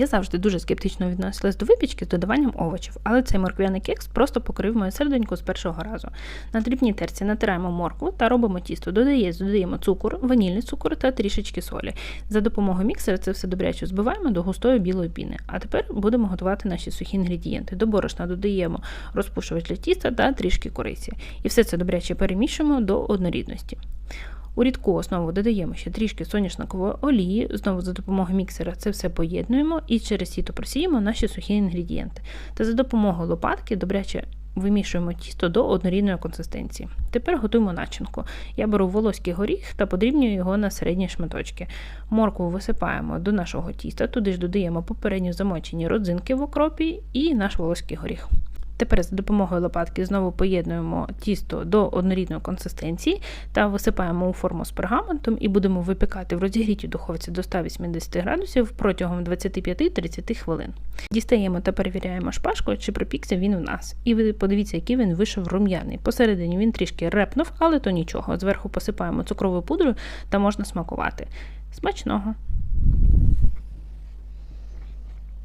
Я завжди дуже скептично відносилась до випічки з додаванням овочів, але цей морквяний кекс просто покрив моє серденько з першого разу. На дрібній терці натираємо моркву та робимо тісто. Додає, додаємо цукор, ванільний цукор та трішечки солі. За допомогою міксера це все добряче збиваємо до густої білої піни. А тепер будемо готувати наші сухі інгредієнти. До борошна додаємо розпушувач для тіста та трішки кориці. І все це добряче перемішуємо до однорідності. У рідку основу додаємо ще трішки соняшникової олії, знову за допомогою міксера це все поєднуємо і через сіто просіємо наші сухі інгредієнти. Та за допомогою лопатки добряче вимішуємо тісто до однорідної консистенції. Тепер готуємо начинку. Я беру волоський горіх та подрібнюю його на середні шматочки. Моркву висипаємо до нашого тіста, туди ж додаємо попередньо замочені родзинки в окропі і наш волоський горіх. Тепер за допомогою лопатки знову поєднуємо тісто до однорідної консистенції та висипаємо у форму з пергаментом і будемо випікати в розігрітій духовці до 180 градусів протягом 25-30 хвилин. Дістаємо та перевіряємо шпажкою, чи пропікся він у нас. І ви подивіться, який він вийшов рум'яний. Посередині він трішки репнув, але то нічого. Зверху посипаємо цукровою пудрою та можна смакувати. Смачного!